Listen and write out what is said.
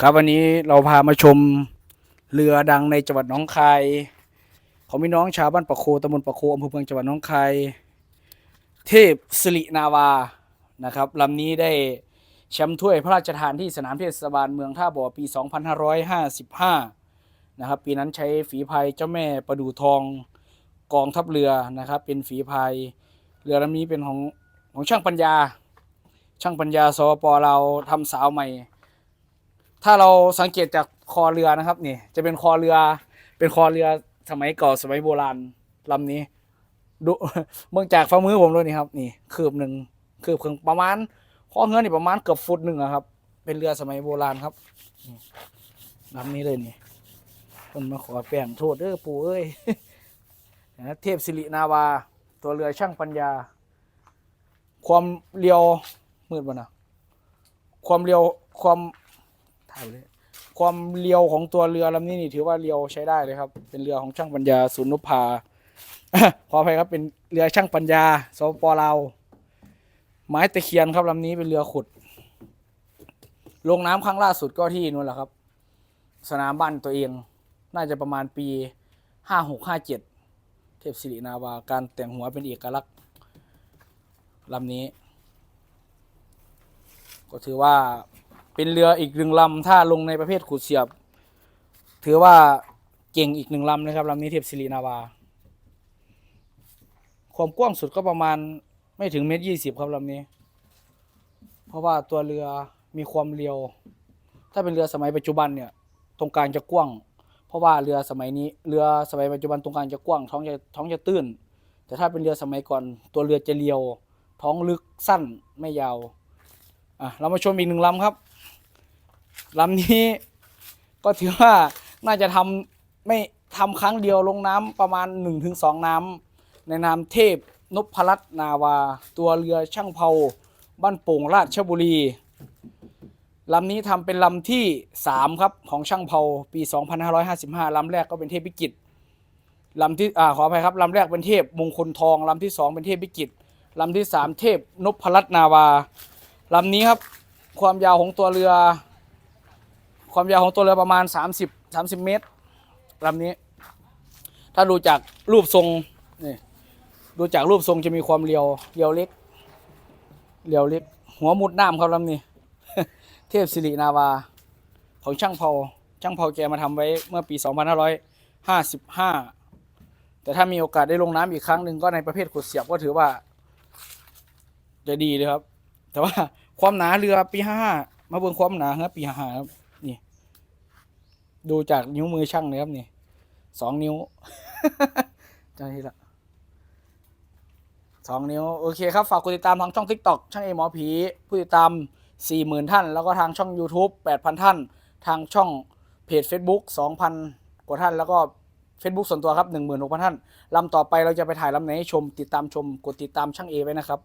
ครับวันนี้เราพามาชมเรือดังในจังหวัดหนองคายของพี่น้องชาวบ้านปะโคตำบลปะโคอำเภอเมืองจังหวัดหนองคายเทพสิรินาวานะครับลำนี้ได้แชมป์ถ้วยพระราชทานที่สนามเทศบาลเมืองท่าบ่อปี 2555 นะครับ ปีนั้นใช้ฝีพายเจ้าแม่ประดูทองกองทัพเรือนะครับ เป็นฝีพายเรือลำนี้เป็นของของช่างปัญญา ช่างปัญญาสปปเราทำสาวใหม่ ถ้าเราสังเกตจากคอเรือนะครับนี่จะเป็นคอเรือ เป็นคอเรือสมัยก่อนสมัยโบราณลำนี้ดูเมื่องจากฝ่ามือผมด้วยนี่ครับ นี่คืบหนึ่งคืบครึ่งประมาณข้อเงื้อนี่ประมาณเกือบฟุตหนึ่งครับ เป็นเรือสมัยโบราณครับลำนี้เลยนี่คนมาขอแป้งโทษเด้อปู่เอ้ยเทพสิรินาวา ตัวเรือช่างปัญญา ความเรียวมืดบ่นะความเรียวความ เลยความเรียวของตัวเรือลำนี้นี่ถือว่าเรียวใช้ได้เลยครับ เป็นเรือของช่างปัญญาศูนย์นพพาขออภัยครับเป็นเรือช่างปัญญาสปปลาวไม้ตะเคียนครับลำนี้เป็นเรือขุด ลงน้ำครั้งล่าสุดก็ที่นู่นแหละครับ สนามบ้านตัวเอง น่าจะประมาณปีห้าหกห้าเจ็ดเทพศิรินาวาการแต่งหัวเป็นเอกลักษณ์ลำนี้ ก็ถือว่า เป็นเรืออีกหนึ่งลำถ้าลงในประเภทขุดเสียบ ถือว่าเก่งอีกหนึ่งลำนะครับลำนี้เทพศิรินาวา ความกว้างสุดก็ประมาณไม่ถึงเมตรยี่สิบครับลำนี้ เพราะว่าตัวเรือมีความเรียว ถ้าเป็นเรือสมัยปัจจุบันเนี่ย ตรงกลางจะกว้าง เพราะว่าเรือสมัยนี้เรือสมัยปัจจุบันตรงกลางจะกว้างท้องจะท้องจะตื้น แต่ถ้าเป็นเรือสมัยก่อน ตัวเรือจะเรียว ท้องลึกสั้นไม่ยาวอะเรามาชมอีกหนึ่งลำครับ ลำนี้ก็ถือว่าน่าจะทำไม่ทำครั้งเดียวลงน้ำประมาณ 1-2 น้ำในนามเทพนพรัตนาวา ตัวเรือช่างเผาบ้านโป่งราชบุรีลำนี้ทำเป็นลำที่ 3 ครับ ของช่างเผาปี 2555ลำแรกก็เป็นเทพพิกิตลำที่อ่าขออภัยครับลำแรกเป็นเทพมงคลทองลำที่ 2 เป็นเทพพิกิตลำที่ 3 เทพนพรัตนาวาลำนี้ครับความยาวของตัวเรือ ความยาวของตัวเรือประมาณ 30 30 เมตรลำนี้ ถ้าดูจากรูปทรงนี่ดูจากรูปทรงจะมีความเรียวเรียวเล็กเรียวเล็ก หัวมุดน้ำครับลำนี้ เทพสิรินาวา ของช่างเผาช่างเผาแกมาทำไว้เมื่อปี 2555 แต่ถ้ามีโอกาสได้ลงน้ำอีกครั้งหนึ่งก็ในประเภทขุดเสียบก็ถือว่า จะดีเลยครับ แต่ว่าความหนาเรือปีห้าห้ามาเบิ่งความหนาครับปีห้าห้าครับ ดูจากนิ้วมือช่างเลยครับนี่สองนิ้วจำที่ละสองนิ้ว โอเคครับ ฝากกดติดตามทางช่อง TikTok ช่างเอหมอผี ผู้ติดตามสี่หมื่นท่าน แล้วก็ทางช่อง YouTube แปดพันท่าน ทางช่องเพจ Facebook สองพันกว่าท่าน แล้วก็ Facebook ส่วนตัวครับหนึ่งหมื่นหกพันท่านลำต่อไปเราจะไปถ่ายลำไหนให้ชม ติดตามชม กดติดตามช่างเอไว้นะครับ